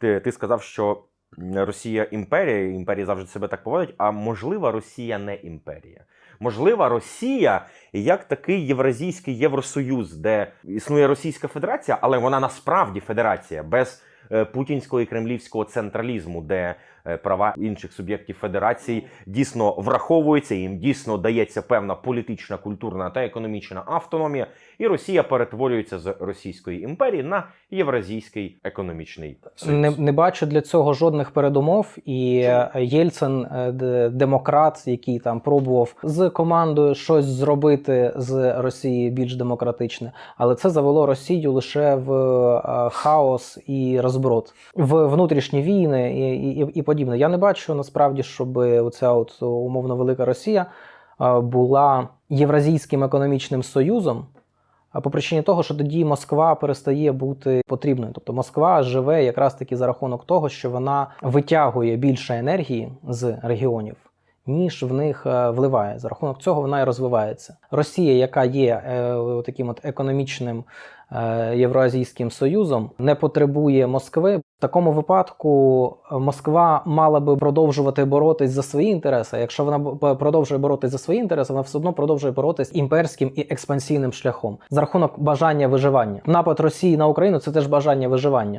Ти, ти сказав, що Росія імперія, імперії завжди себе так поводять. А можливо, Росія не імперія. Можлива Росія як такий Євразійський Євросоюз, де існує Російська Федерація, але вона насправді федерація без путінського і кремлівського централізму, де е, права інших суб'єктів федерації дійсно враховуються, їм дійсно дається певна політична, культурна та економічна автономія, і Росія перетворюється з Російської імперії на Євразійський економічний союз. Не, не бачу для цього жодних передумов. І е, Єльцин, е, демократ, який там пробував з командою щось зробити з Росії більш демократичне, але це завело Росію лише в е, хаос і розброд, в внутрішні війни і, і, і подібне. Я не бачу насправді, щоб оця от умовно велика Росія була Євразійським економічним союзом. А по причині того, що тоді Москва перестає бути потрібною. Тобто Москва живе якраз таки за рахунок того, що вона витягує більше енергії з регіонів, ніж в них е, вливає. За рахунок цього вона і розвивається. Росія, яка є е, таким от економічним е, Євроазійським союзом, не потребує Москви. В такому випадку Москва мала би продовжувати боротись за свої інтереси. Якщо вона продовжує боротись за свої інтереси, вона все одно продовжує боротись імперським і експансійним шляхом за рахунок бажання виживання. Напад Росії на Україну це теж бажання виживання.